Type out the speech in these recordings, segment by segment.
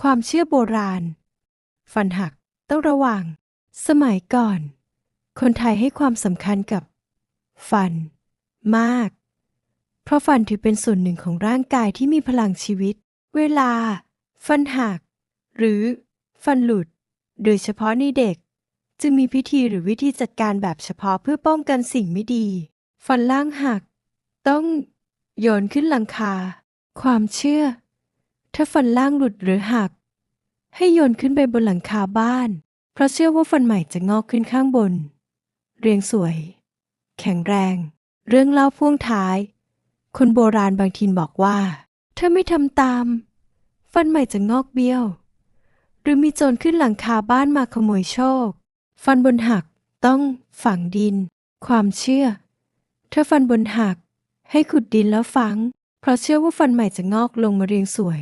ความเชื่อโบราณ ฟันหักต้องระวัง สมัยก่อน คนไทยให้ความสำคัญกับ ฟัน มาก เพราะฟันถือเป็นส่วนหนึ่งของร่างกายที่มีพลังชีวิต เวลา ฟันหัก หรือ ฟันหลุด โดยเฉพาะในเด็ก จึงมีพิธีหรือวิธีจัดการแบบเฉพาะเพื่อป้องกันสิ่งไม่ดี ฟันล่างหัก ต้องโยนขึ้นหลังคา ความเชื่อ ถ้าฟันล่างหลุดหรือหัก ให้โยนขึ้นไปบนหลังคาบ้าน เพราะเชื่อว่าฟันใหม่จะงอกขึ้นข้างบน เรียงสวย แข็งแรง เรื่องเล่าพ่วงท้าย คนโบราณบางทีนบอกว่า ถ้าไม่ทำตาม ฟันใหม่จะงอกเบี้ยว หรือมีโจรขึ้นหลังคาบ้านมาขโมยโชค ฟันบนหักต้องฝังดิน ความเชื่อ ถ้าฟันบนหักให้ขุดดินแล้วฝัง เพราะเชื่อว่าฟันใหม่จะงอกลงมาเรียงสวย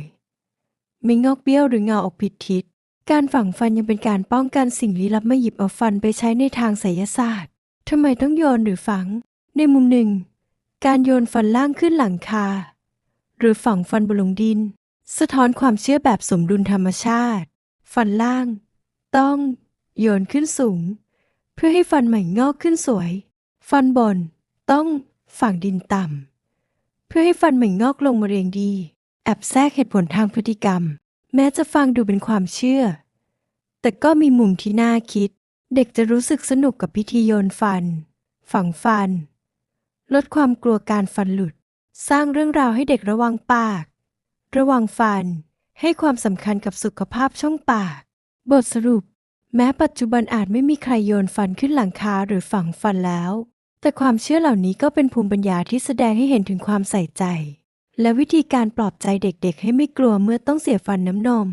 ไม่งอกเบี้ยวหรือเงาออกผิดทิศ การฝังฟันยังเป็นการป้องกันสิ่งลี้ลับไม่หยิบเอาฟันไปใช้ในทางไสยศาสตร์ทำไมต้องโยนหรือฝัง ในมุมหนึ่ง การโยนฟันล่างขึ้นหลังคา หรือฝังฟันบนลงดิน สะท้อนความเชื่อแบบสมดุลธรรมชาติ ฟันล่าง ต้อง โยนขึ้นสูง เพื่อให้ฟันใหม่งอกขึ้นสวย ฟันบน ต้องฝังดินต่ำเพื่อให้ฟันใหม่งอกลงมาเรียงดี แอบแทรกเหตุผลทางพฤติกรรม แม้จะฟังดูเป็นความเชื่อ แต่ก็มีมุมที่น่าคิด เด็กจะรู้สึกสนุกกับพิธีโยนฟัน ฝังฟัน ลดความกลัวการฟันหลุด สร้างเรื่องราวให้เด็กระวังปาก ระวังฟัน ให้ความสำคัญกับสุขภาพช่องปาก บทสรุป แม้ปัจจุบันอาจไม่มีใครโยนฟันขึ้นหลังคาหรือฝังฟันแล้ว แต่ความเชื่อเหล่านี้ก็เป็นภูมิปัญญาที่แสดงให้เห็นถึงความใส่ใจ และวิธีการปลอบใจเด็กๆ ให้ไม่กลัวเมื่อต้องเสียฟันน้ำนม